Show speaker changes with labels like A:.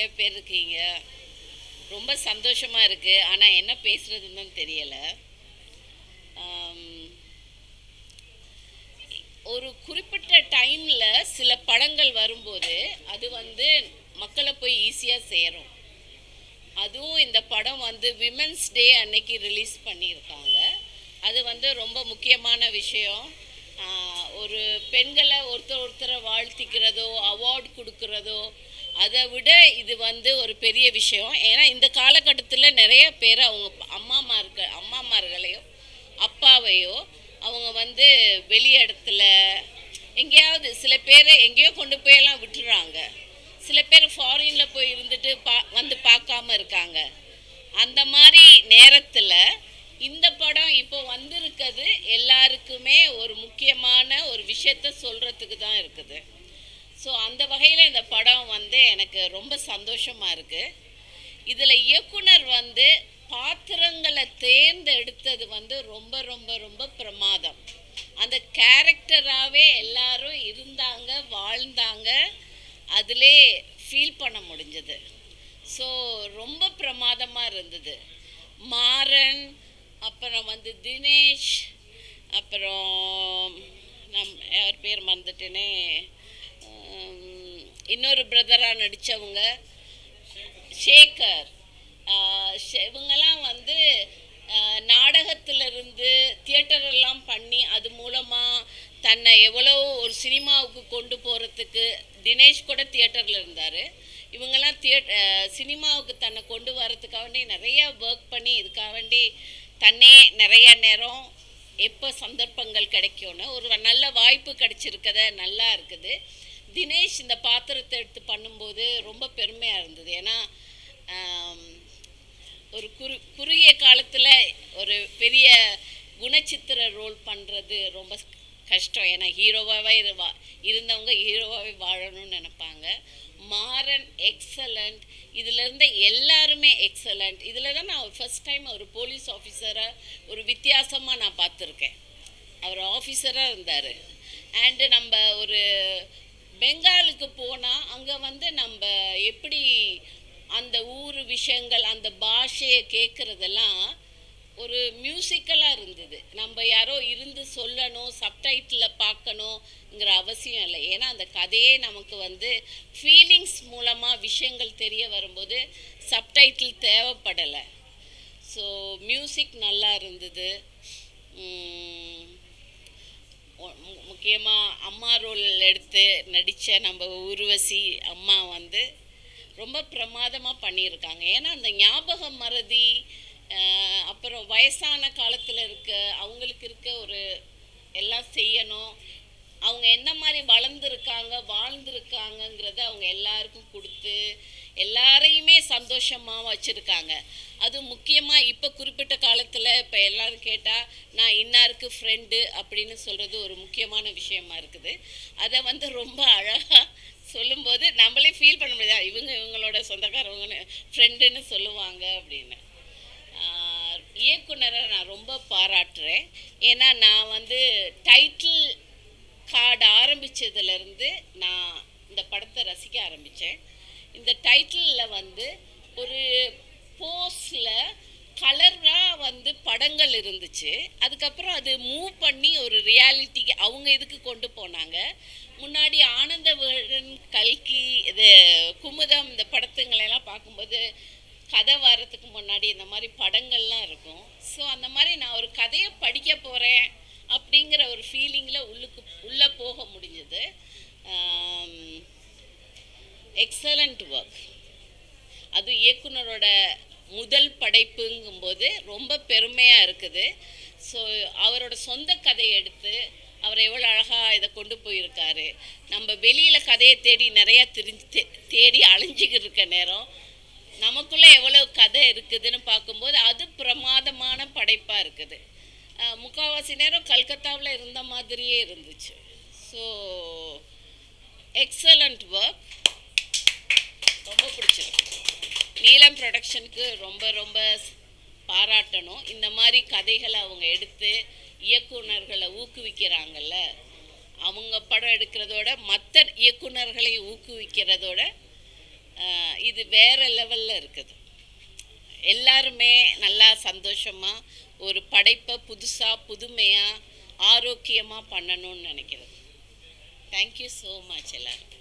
A: நிறைய பேர் இருக்கீங்க. ரொம்ப சந்தோஷமாக இருக்குது ஆனால் என்ன பேசுகிறதுன்னு தான் தெரியலை. ஒரு குறிப்பிட்ட டைமில் சில படங்கள் வரும்போது அது வந்து மக்களை போய் ஈஸியாக சேரும். அதுவும் இந்த படம் வந்து விமென்ஸ் டே அன்னைக்கு ரிலீஸ் பண்ணியிருக்காங்க. அது வந்து ரொம்ப முக்கியமான விஷயம். ஒரு பெண்களை ஒருத்தர் ஒருத்தரை வாழ்த்திக்கிறதோ அவார்ட் கொடுக்குறதோ அதை விட இது வந்து ஒரு பெரிய விஷயம். ஏன்னா இந்த காலகட்டத்தில் நிறைய பேர் அவங்க அம்மாமார்க அம்மாமார்களையோ அப்பாவையோ அவங்க வந்து வெளி இடத்துல எங்கேயாவது சில பேரை எங்கேயோ கொண்டு போயெல்லாம் விட்டுறாங்க. சில பேர் ஃபாரினில் போய் இருந்துட்டு பா வந்து பார்க்காம இருக்காங்க. அந்த மாதிரி நேரத்தில் இந்த படம் இப்போ வந்திருக்கிறது எல்லாருக்குமே ஒரு முக்கியமான ஒரு விஷயத்த சொல்கிறதுக்கு தான் இருக்குது. ஸோ அந்த வகையில் இந்த படம் வந்து எனக்கு ரொம்ப சந்தோஷமாக இருக்குது இதில் இயக்குனர் வந்து பாத்திரங்களை தேர்ந்தெடுத்தது வந்து ரொம்ப ரொம்ப ரொம்ப பிரமாதம். அந்த கேரக்டராகவே எல்லாரும் இருந்தாங்க வாழ்ந்தாங்க. அதிலே ஃபீல் பண்ண முடிஞ்சது. ஸோ ரொம்ப பிரமாதமாக இருந்தது. மாறன் அப்புறம் வந்து தினேஷ் அப்புறம் நம் யார் பேர் மறந்துட்டேனே? இன்னொரு பிரதராக நடித்தவங்க ஷேகர் ஷே- இவங்கெல்லாம் வந்து நாடகத்திலிருந்து தியேட்டரெல்லாம் பண்ணி அது மூலமாக தன்னை எவ்வளோ ஒரு சினிமாவுக்கு கொண்டு போகிறதுக்கு தினேஷ் கூட தியேட்டரில் இருந்தார். இவங்கெல்லாம் தியேட் சினிமாவுக்கு தன்னை கொண்டு வரதுக்காக வேண்டி நிறைய ஒர்க் பண்ணி இதுக்காக வேண்டி தன்னே நிறைய நேரம் எப்போ சந்தர்ப்பங்கள் கிடைக்கும்னு ஒரு நல்ல வாய்ப்பு கிடைச்சிருக்கத நல்லா இருக்குது. தினேஷ் இந்த பாத்திரத்தை எடுத்து பண்ணும்போது ரொம்ப பெருமையாக இருந்தது. ஏன்னா ஒரு குறு குறுகிய காலத்தில் ஒரு பெரிய குணச்சித்திர ரோல் பண்ணுறது ரொம்ப கஷ்டம். ஏன்னா ஹீரோவாகவே இருவா இருந்தவங்க ஹீரோவாகவே வாழணும்னு நினப்பாங்க. மாறன் எக்ஸலண்ட் இதில் இருந்த எல்லாருமே எக்ஸலண்ட் இதில் தான் நான் ஃபர்ஸ்ட் டைம் ஒரு போலீஸ் ஆஃபீஸரை ஒரு வித்தியாசமாக நான் பார்த்துருக்கேன். அவர் ஆஃபீஸராக இருந்தார். அண்டு நம்ம ஒரு பெங்காலுக்கு போனால் அங்கே வந்து நம்ம எப்படி அந்த ஊர் விஷயங்கள் அந்த பாஷையை கேட்குறதெல்லாம் ஒரு மியூசிக்கலாக இருந்தது. நம்ம யாரோ இருந்து சொல்லணும் சப்டைட்டில் பார்க்கணுங்கிற அவசியம் இல்லை. ஏன்னா அந்த கதையே நமக்கு வந்து ஃபீலிங்ஸ் மூலமாக விஷயங்கள் தெரிய வரும்போது சப்டைட்டில் தேவைப்படலை. ஸோ மியூசிக் நல்லா இருந்தது. முக்கியமாக அம்மா ரோல் எடுத்து நடித்த நம்ம உருவசி அம்மா வந்து ரொம்ப பிரமாதமாக பண்ணியிருக்காங்க. ஏன்னா அந்த ஞாபக மறதி அப்புறம் வயசான காலத்தில் இருக்க அவங்களுக்கு இருக்க ஒரு எல்லாம் செய்யணும். அவங்க என்ன மாதிரி வளர்ந்துருக்காங்க வாழ்ந்துருக்காங்கங்கிறத அவங்க எல்லாருக்கும் கொடுத்து எல்லாரையுமே சந்தோஷமாக வச்சுருக்காங்க. அது முக்கியமாக இப்போ குறிப்பிட்ட காலத்தில் இப்போ எல்லோரும் கேட்டால் நான் இன்னாருக்கு ஃப்ரெண்டு அப்படின்னு சொல்கிறது ஒரு முக்கியமான விஷயமா இருக்குது. அதை வந்து ரொம்ப அழகாக சொல்லும்போது நம்மளே ஃபீல் பண்ண முடியாது. இவங்க இவங்களோட சொந்தக்காரவங்கன்னு ஃப்ரெண்டுன்னு சொல்லுவாங்க அப்படின்னு. இயக்குனரை நான் ரொம்ப பாராட்டுறேன். ஏன்னா நான் வந்து டைட்டில் கார்டு ஆரம்பித்ததுலேருந்து நான் இந்த படத்தை ரசிக்க ஆரம்பித்தேன் இந்த டைட்டிலில் வந்து ஒரு போஸில் கலராக வந்து படங்கள் இருந்துச்சு. அதுக்கப்புறம் அது மூவ் பண்ணி ஒரு ரியாலிட்டிக்கு அவங்க இதுக்கு கொண்டு போனாங்க? முன்னாடி ஆனந்தவழன் கல்கி இது குமுதம் இந்த படத்துங்களெல்லாம் பார்க்கும்போது கதை வர்றதுக்கு முன்னாடி இந்த மாதிரி படங்கள்லாம் இருக்கும். ஸோ அந்த மாதிரி நான் ஒரு கதையை படிக்க போகிறேன் அப்படிங்கிற ஒரு ஃபீலிங்கில் உள்ளுக்கு உள்ளே போக முடிஞ்சது. எக்ஸலண்ட் ஒர்க் அது இயக்குனரோட முதல் படைப்புங்கும்போது ரொம்ப பெருமையாக இருக்குது. ஸோ அவரோட சொந்த கதையை எடுத்து அவர் எவ்வளோ அழகாக இதை கொண்டு போயிருக்காரு. நம்ம வெளியில் கதையை தேடி நிறையா திரிஞ்சு தேடி அழிஞ்சிக்கிட்டு இருக்க நேரம். நமக்குள்ளே எவ்வளோ கதை இருக்குதுன்னு பார்க்கும்போது அது பிரமாதமான படைப்பாக இருக்குது. முக்கால்வாசி நேரம் கல்கத்தாவில் இருந்த மாதிரியே இருந்துச்சு. ஸோ எக்ஸலண்ட் ஒர்க் ரொம்ப பிடிச்சிருக்கு நீலம் ப்ரொடக்ஷனுக்கு ரொம்ப ரொம்ப பாராட்டணும். இந்த மாதிரி கதைகளை அவங்க எடுத்து இயக்குனர்களை ஊக்குவிக்கிறாங்கல்ல அவங்க படம் எடுக்கிறதோட மற்ற இயக்குனர்களை ஊக்குவிக்கிறதோட இது வேறு லெவலில் இருக்குது. எல்லாருமே நல்லா சந்தோஷமாக ஒரு படைப்பை புதுசாக புதுமையாக ஆரோக்கியமாக பண்ணணும்னு நினைக்கிறது. தேங்க்யூ ஸோ மச் எல்லோரும்